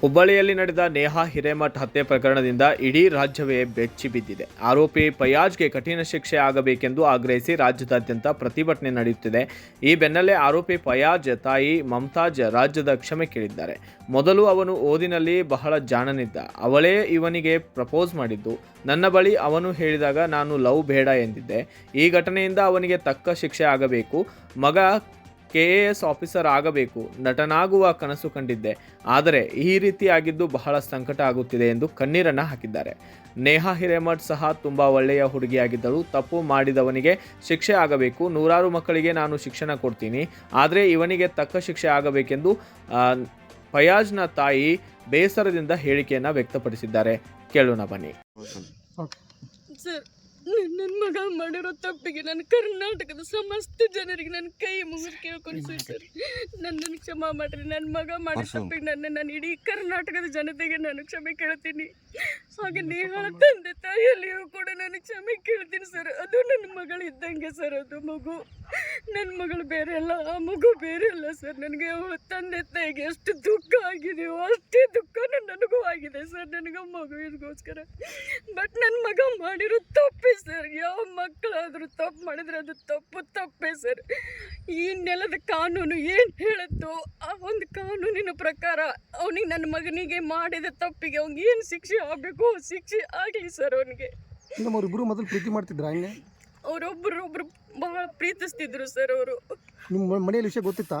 ಹುಬ್ಬಳ್ಳಿಯಲ್ಲಿ ನಡೆದ ನೇಹಾ ಹಿರೇಮಠ್ ಹತ್ಯೆ ಪ್ರಕರಣದಿಂದ ಇಡೀ ರಾಜ್ಯವೇ ಬೆಚ್ಚಿ ಬಿದ್ದಿದೆ. ಆರೋಪಿ ಪಯಾಜ್ಗೆ ಕಠಿಣ ಶಿಕ್ಷೆ ಆಗಬೇಕೆಂದು ಆಗ್ರಹಿಸಿ ರಾಜ್ಯದಾದ್ಯಂತ ಪ್ರತಿಭಟನೆ ನಡೆಯುತ್ತಿದೆ. ಈ ಬೆನ್ನಲ್ಲೇ ಆರೋಪಿ ಪಯಾಜ್ ತಾಯಿ ಮಮತಾಜ್ ರಾಜ್ಯದ ಕ್ಷಮೆ ಕೇಳಿದ್ದಾರೆ. ಮೊದಲು ಅವನು ಓದಿನಲ್ಲಿ ಬಹಳ ಜಾಣನಿದ್ದ. ಅವಳೇ ಇವನಿಗೆ ಪ್ರಪೋಸ್ ಮಾಡಿದ್ದು. ನನ್ನ ಬಳಿ ಅವನು ಹೇಳಿದಾಗ ನಾನು ಲವ್ ಬೇಡ ಎಂದಿದ್ದೆ. ಈ ಘಟನೆಯಿಂದ ಅವನಿಗೆ ತಕ್ಕ ಶಿಕ್ಷೆ ಆಗಬೇಕು. ಮಗ ಕೆ ಎ ಎಸ್ ಆಫೀಸರ್ ಆಗಬೇಕು ನಟನಾಗುವ ಕನಸು ಕಂಡಿದ್ದೆ. ಆದರೆ ಈ ರೀತಿ ಆಗಿದ್ದು ಬಹಳ ಸಂಕಟ ಆಗುತ್ತಿದೆ ಎಂದು ಕಣ್ಣೀರನ್ನು ಹಾಕಿದ್ದಾರೆ. ನೇಹಾ ಹಿರೇಮಠ್ ಸಹ ತುಂಬ ಒಳ್ಳೆಯ ಹುಡುಗಿಯಾಗಿದ್ದಳು. ತಪ್ಪು ಮಾಡಿದವನಿಗೆ ಶಿಕ್ಷೆ ಆಗಬೇಕು. ನೂರಾರು ಮಕ್ಕಳಿಗೆ ನಾನು ಶಿಕ್ಷಣ ಕೊಡ್ತೀನಿ. ಆದರೆ ಇವನಿಗೆ ತಕ್ಕ ಶಿಕ್ಷೆ ಆಗಬೇಕೆಂದು ಫಯಾಜ್ನ ತಾಯಿ ಬೇಸರದಿಂದ ಹೇಳಿಕೆಯನ್ನು ವ್ಯಕ್ತಪಡಿಸಿದ್ದಾರೆ. ಕೇಳೋಣ ಬನ್ನಿ. ಸರ್ ನನ್ನ ಮಗ ಮಾಡಿರೋ ತಪ್ಪಿಗೆ ನನ್ನ ಕರ್ನಾಟಕದ ಸಮಸ್ತ ಜನರಿಗೆ ನನ್ನ ಕೈ ಮುಗಿದು ಕೇಳ್ಕೊಂಡು ಸರ್. ನನ್ನ ಕ್ಷಮ ಮಾಡ್ರಿ. ನನ್ನ ಮಗ ಮಾಡಿದ ತಪ್ಪಿಗೆ ನನ್ನ ನಾನು ಇಡೀ ಕರ್ನಾಟಕದ ಜನತೆಗೆ ನಾನು ಕ್ಷಮೆ ಕೇಳ್ತೀನಿ. ಹಾಗೆ ನೀವು ತಂದೆ ತಾಯಿಯಲ್ಲಿಯೂ ಕೂಡ ನಾನು ಕ್ಷಮೆ ಕೇಳ್ತೀನಿ ಸರ್. ಅದು ನನ್ನ ಮಗಳು ಇದ್ದಂಗೆ ಸರ್. ಅದು ಮಗು. ನನ್ನ ಮಗಳು ಬೇರೆ ಅಲ್ಲ. ಆ ಮಗು ಬೇರೆ ಅಲ್ಲ ಸರ್. ನನಗೆ ತಂದೆ ತಾಯಿಗೆ ಎಷ್ಟು ದುಃಖ ಆಗಿದೆಯೋ ಅಷ್ಟೇ ದುಃಖ ಸರ್ ನನಗೆ ಮಗುವಿಗೋಸ್ಕರ ಬಟ್ ನನ್ನ ಮಗ ಮಾಡಿರೋ ತಪ್ಪೇ ಸರ್. ಯಾವ ಮಕ್ಕಳಾದರೂ ತಪ್ಪು ಮಾಡಿದ್ರೆ ಅದು ತಪ್ಪು ತಪ್ಪೇ ಸರ್. ಈ ನೆಲದ ಕಾನೂನು ಏನು ಹೇಳುತ್ತೋ ಆ ಒಂದು ಕಾನೂನಿನ ಪ್ರಕಾರ ಅವನಿಗೆ ನನ್ನ ಮಗನಿಗೆ ಮಾಡಿದ ತಪ್ಪಿಗೆ ಅವ್ನಿಗೆ ಏನು ಶಿಕ್ಷೆ ಆಗಬೇಕು ಶಿಕ್ಷೆ ಆಗಲಿ ಸರ್ ಅವನಿಗೆ. ನಮ್ಮ ಅವ್ರಿಬ್ರು ಮೊದಲು ಪ್ರೀತಿ ಮಾಡ್ತಿದ್ರ ಹಂಗೆ? ಅವರೊಬ್ಬರು ಒಬ್ರು ಬಹಳ ಪ್ರೀತಿಸ್ತಿದ್ರು ಸರ್ ಅವರು. ನಿಮ್ಮ ಮನೆಯಲ್ಲಿ ವಿಷಯ ಗೊತ್ತಿತ್ತಾ?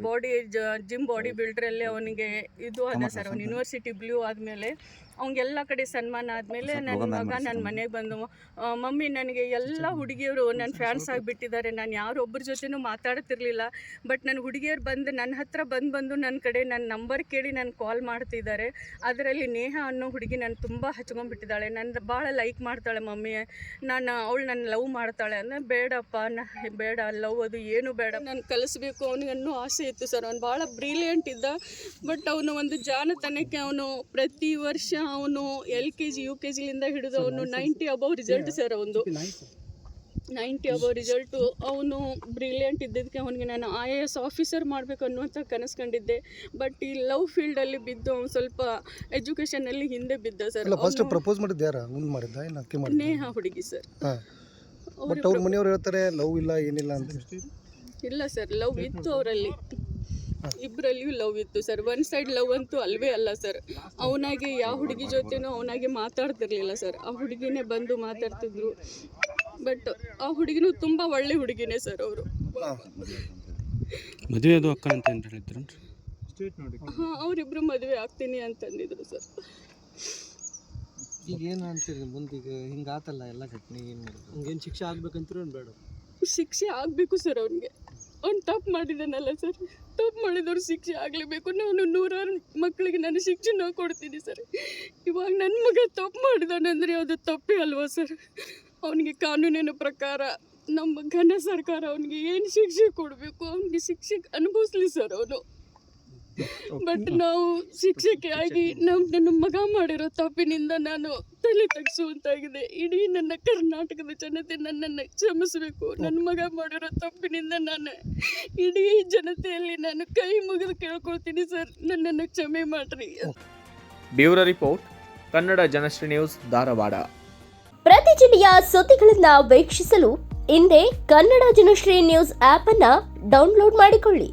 ಬಾಡಿ ಜಿಮ್ ಬಾಡಿ ಬಿಲ್ಡ್ರಲ್ಲಿ ಅವನಿಗೆ ಇದು ಆದ ಸರ್ ಅವ್ನು ಯೂನಿವರ್ಸಿಟಿ ಬ್ಲೂ ಆದಮೇಲೆ ಅವ್ನಿಗೆಲ್ಲ ಕಡೆ ಸನ್ಮಾನ ಆದಮೇಲೆ ನನ್ನ ಮಗ ನನ್ನ ಮನೆಗೆ ಬಂದು ಮಮ್ಮಿ ನನಗೆ ಎಲ್ಲ ಹುಡುಗಿಯರು ನನ್ನ ಫ್ಯಾನ್ಸ್ ಆಗಿಬಿಟ್ಟಿದ್ದಾರೆ. ನಾನು ಯಾರೊಬ್ಬರ ಜೊತೆನೂ ಮಾತಾಡ್ತಿರ್ಲಿಲ್ಲ. ಬಟ್ ನನ್ನ ಹುಡುಗಿಯರು ಬಂದು ನನ್ನ ಹತ್ರ ಬಂದು ಬಂದು ನನ್ನ ಕಡೆ ನನ್ನ ನಂಬರ್ ಕೇಳಿ ನಾನು ಕಾಲ್ ಮಾಡ್ತಿದ್ದಾರೆ. ಅದರಲ್ಲಿ ನೇಹ ಅನ್ನೋ ಹುಡುಗಿ ನಾನು ತುಂಬ ಹಚ್ಕೊಂಡ್ಬಿಟ್ಟಿದ್ದಾಳೆ. ನನ್ನ ಭಾಳ ಲೈಕ್ ಮಾಡ್ತಾಳೆ ಮಮ್ಮಿ. ನಾನು ಅವಳು ನನ್ನ ಲವ್ ಮಾಡ್ತಾಳೆ ಅಂದರೆ ಬೇಡಪ್ಪ ನಾ ಬೇಡ ಲವ್ ಅದು ಏನು ಬೇಡ. ನಾನು ಕಲಿಸ್ಬೇಕು ಅವನಿಗೆ ಅನ್ನೋ ಆಸೆ ಇತ್ತು ಸರ್. ಅವ್ನು ಭಾಳ ಬ್ರಿಲಿಯಂಟ್ ಇದ್ದ. ಬಟ್ ಅವನು ಒಂದು ಜಾನತನಕ್ಕೆ ಅವನು ಪ್ರತಿ ವರ್ಷ ಅವನು L K G U K ಜಿಲಿಂದ ಹಿಡಿದು ಅವನು ನೈಂಟಿ ಅಬೌವ್ ರಿಸಲ್ಟ್ ಸರ್ ಅವನು ನೈಂಟಿ ಅಬೌವ್ ರಿಸಲ್ಟು ಅವನು ಬ್ರಿಲಿಯಂಟ್ ಇದ್ದಿದ್ದಕ್ಕೆ ಅವನಿಗೆ ನಾನು ಐ ಎ ಎಸ್ ಆಫೀಸರ್ ಮಾಡಬೇಕು ಅನ್ನುವಂಥ ಕನಸು ಕಂಡಿದ್ದೆ. ಬಟ್ ಈ ಲವ್ ಫೀಲ್ಡಲ್ಲಿ ಬಿದ್ದು ಅವ್ನು ಸ್ವಲ್ಪ ಎಜುಕೇಷನಲ್ಲಿ ಹಿಂದೆ ಬಿದ್ದ ಸರ್ ಫಸ್ಟ್ ಪ್ರಪೋಸ್ ಮಾಡಿದ್ದು ಯಾರ? ಮಾಡಿದ್ದ? ಮಾಡಿದ್ದ? ನೇಹ ಹುಡುಗಿ ಸರ್ ಬಟ್ ಅವ್ರ ಮನೆಯವ್ರು ಹೇಳ್ತಾರೆ ಲವ್ ಇಲ್ಲ ಏನಿಲ್ಲ ಅಂತ. ಇಲ್ಲ ಸರ್ ಲವ್ ಇತ್ತು ಅವರಲ್ಲಿ. ಇಬ್ಬರಲ್ಲಿಯೂ ಲವ್ ಇತ್ತು ಸರ್ ಒನ್ ಸೈಡ್ ಲವ್ ಅಂತೂ ಅಲ್ವೇ ಅಲ್ಲ ಸರ್ ಅವನಾಗೆ ಯಾವ ಹುಡುಗಿ ಜೊತೆನೂ ಅವನಾಗೆ ಮಾತಾಡ್ತಿರ್ಲಿಲ್ಲ ಸರ್ ಆ ಹುಡುಗಿನೇ ಬಂದು ಮಾತಾಡ್ತಿದ್ರು. ಬಟ್ ಆ ಹುಡುಗಿನೂ ತುಂಬ ಒಳ್ಳೆ ಹುಡುಗಿನೇ ಸರ್ ಅವರು. ಮದುವೆ ಅಂತ ಏನು ಹೇಳಿದ್ರು? ಹಾಂ ಅವರಿಬ್ಬರು ಮದುವೆ ಆಗ್ತೀನಿ ಅಂತಂದಿದ್ರು ಸರ್ ಈಗ ಏನು ಅಂತೀರಿ ಮುಂದೆ? ಈಗ ಹಿಂಗೆ ಆತಲ್ಲ ಎಲ್ಲ ಘಟನೆ ಏನು ಮಾಡೋದು? ಹಂಗೇನು ಶಿಕ್ಷೆ ಆಗ್ಬೇಕಂತೀರೋ ಬೇಡ. ಶಿಕ್ಷೆ ಆಗಬೇಕು ಸರ್ ಅವನಿಗೆ. ಅವ್ನು ತಪ್ಪು ಮಾಡಿದ್ದೇನಲ್ಲ ಸರ್. ತಪ್ಪು ಮಾಡಿದವ್ರು ಶಿಕ್ಷೆ ಆಗಲೇಬೇಕು. ನಾನು ನೂರಾರು ಮಕ್ಕಳಿಗೆ ನಾನು ಶಿಕ್ಷಣ ಕೊಡ್ತೀನಿ ಸರ್. ಇವಾಗ ನನ್ನ ಮಗ ತಪ್ಪು ಮಾಡಿದಾನಂದರೆ ಅದು ತಪ್ಪೇ ಅಲ್ವಾ ಸರ್? ಅವನಿಗೆ ಕಾನೂನಿನ ಪ್ರಕಾರ ನಮ್ಮ ಘನ ಸರ್ಕಾರ ಅವನಿಗೆ ಏನು ಶಿಕ್ಷೆ ಕೊಡಬೇಕು? ಅವನಿಗೆ ಶಿಕ್ಷೆ ಅನುಭವಿಸ್ಲಿ ಸರ್ ಅವನು. ಬಟ್ ನಾವು ಶಿಕ್ಷಕಿ ಆಗಿ ನಮ್ಮ ನನ್ನ ಮಗ ಮಾಡಿರೋ ತಪ್ಪಿನಿಂದ ನಾನು ತಲೆ ತಗ್ಸುವಂತಾಗಿದೆ ಇಡೀ ನನ್ನ ಕರ್ನಾಟಕದ ಜನತೆ ನನ್ನನ್ನು ಕ್ಷಮಿಸಬೇಕು. ನನ್ನ ಮಗ ಮಾಡಿರೋ ತಪ್ಪಿನಿಂದ ನಾನು ಇಡೀ ಜನತೆಯಲ್ಲಿ ನಾನು ಕೈ ಮುಗಿದು ಕೇಳ್ಕೊಳ್ತೀನಿ ಸರ್. ನನ್ನನ್ನು ಕ್ಷಮೆ ಮಾಡ್ರಿ. Bureau report Kannada Janashree news Dharwad. ಪ್ರತಿ ಜಿಲ್ಲೆಯ ಸುದ್ದಿಗಳನ್ನ ವೀಕ್ಷಿಸಲು ಹಿಂದೆ ಕನ್ನಡ ಜನಶ್ರೀ ನ್ಯೂಸ್ ಆಪ್ ಅನ್ನ ಡೌನ್ಲೋಡ್ ಮಾಡಿಕೊಳ್ಳಿ.